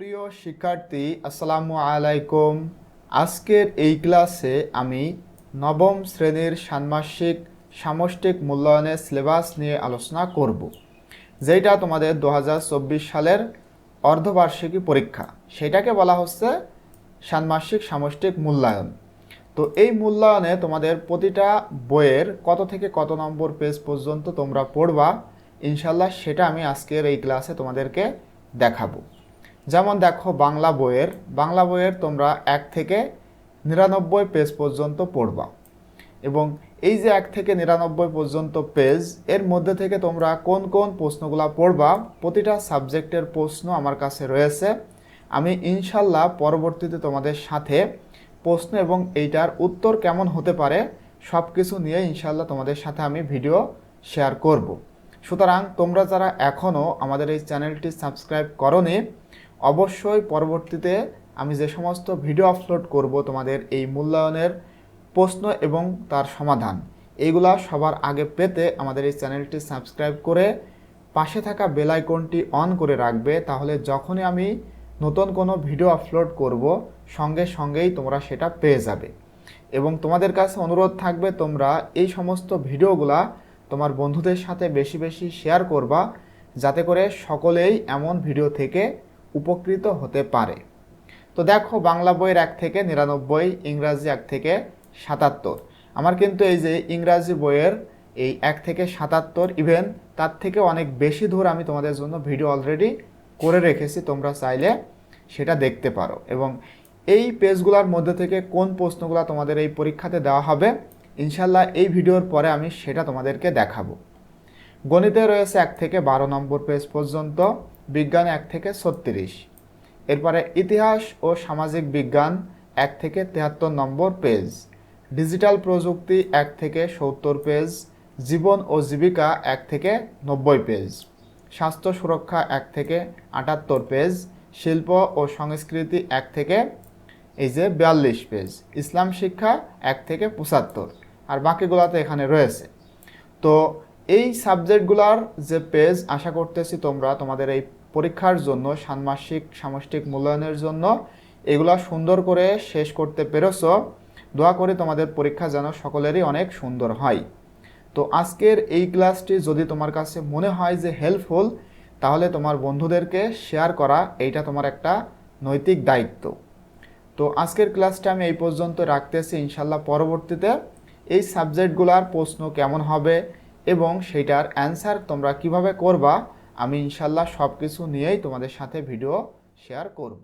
প্রিয় শিক্ষার্থী, আসসালামু আলাইকুম। আজকের এই ক্লাসে আমি নবম শ্রেণির ষান্মাসিক সামষ্টিক মূল্যায়নের সিলেবাস নিয়ে আলোচনা করব যেটা তোমাদের দু হাজার চব্বিশ সালের অর্ধবার্ষিকী পরীক্ষা। সেটাকে বলা হচ্ছে ষান্মাসিক সামষ্টিক মূল্যায়ন। তো এই মূল্যায়নে তোমাদের প্রতিটা বইয়ের কত থেকে কত নম্বর পেজ পর্যন্ত তোমরা পড়বা ইনশাল্লাহ সেটা আমি আজকের এই ক্লাসে তোমাদেরকে দেখাবো। যেমন দেখো বাংলা বইয়ের বাংলা বইয়ের তোমরা এক থেকে নিরানব্বই পেজ পর্যন্ত পড়বা। এবং এই যে এক থেকে নিরানব্বই পর্যন্ত পেজ এর মধ্যে থেকে তোমরা কোন কোন প্রশ্নগুলো পড়বা, প্রতিটা সাবজেক্টের প্রশ্ন আমার কাছে রয়েছে। আমি ইনশাল্লাহ পরবর্তীতে তোমাদের সাথে প্রশ্ন এবং এইটার উত্তর কেমন হতে পারে সব কিছু নিয়ে ইনশাল্লাহ তোমাদের সাথে আমি ভিডিও শেয়ার করব। সুতরাং তোমরা যারা এখনও আমাদের এই চ্যানেলটি সাবস্ক্রাইব করনি অবশ্যই পরবর্তীতে আমি যে সমস্ত ভিডিও আপলোড করব তোমাদের এই মূল্যায়নের প্রশ্ন এবং তার সমাধান এইগুলা সবার আগে পেতে আমাদের এই চ্যানেলটি সাবস্ক্রাইব করে পাশে থাকা বেল আইকনটি অন করে রাখবে, তাহলে যখনই আমি নতুন কোনো ভিডিও আপলোড করব, সঙ্গে সঙ্গেই তোমরা সেটা পেয়ে যাবে। এবং তোমাদের কাছে অনুরোধ থাকবে, তোমরা এই সমস্ত ভিডিওগুলা তোমার বন্ধুদের সাথে বেশি বেশি শেয়ার করবা, যাতে করে সকলেই এমন ভিডিও থেকে উপকৃত হতে পারে। তো দেখো, বাংলা বইয়ের এক থেকে নিরানব্বই, ইংরাজি এক থেকে সাতাত্তর। আমার কিন্তু এই যে ইংরাজি বইয়ের এই এক থেকে সাতাত্তর ইভেন তার থেকে অনেক বেশি দূর আমি তোমাদের জন্য ভিডিও অলরেডি করে রেখেছি, তোমরা চাইলে সেটা দেখতে পারো। এবং এই পেজগুলোর মধ্যে থেকে কোন প্রশ্নগুলো তোমাদের এই পরীক্ষাতে দেওয়া হবে, ইনশাল্লাহ এই ভিডিওর পরে আমি সেটা তোমাদেরকে দেখাবো। গণিতে রয়েছে এক থেকে বারো নম্বর পেজ পর্যন্ত বিজ্ঞান এক থেকে ছত্রিশ। এরপরে ইতিহাস ও সামাজিক বিজ্ঞান এক থেকে তেহাত্তর নম্বর পেজ। ডিজিটাল প্রযুক্তি এক থেকে সত্তর পেজ। জীবন ও জীবিকা এক থেকে নব্বই পেজ। স্বাস্থ্য সুরক্ষা এক থেকে আটাত্তর পেজ। শিল্প ও সংস্কৃতি এক থেকে, এই যে, বিয়াল্লিশ পেজ। ইসলাম শিক্ষা এক থেকে পঁচাত্তর। আর বাকিগুলোতে এখানে রয়েছে। তো এই সাবজেক্টগুলোর যে পেজ আশা করতেছি তোমরা তোমাদের এই পরীক্ষার জন্য, ষান্মাসিক সামষ্টিক মূল্যায়নের জন্য এগুলা সুন্দর করে শেষ করতে পেরেছ। দোয়া করে তোমাদের পরীক্ষা যেন সকলেরই অনেক সুন্দর হয়। তো আজকের এই ক্লাসটি যদি তোমার কাছে মনে হয় যে হেল্পফুল তাহলে তোমার বন্ধুদেরকে শেয়ার করা, এইটা তোমার একটা নৈতিক দায়িত্ব। তো আজকের ক্লাসটা আমি এই পর্যন্ত রাখতেছি, ইনশাল্লাহ পরবর্তীতে এই সাবজেক্টগুলোর প্রশ্ন কেমন হবে এবং সেটার অ্যান্সার তোমরা কীভাবে করবা, আমি ইনশাল্লাহ সব কিছু নিয়েই তোমাদের সাথে ভিডিও শেয়ার করব।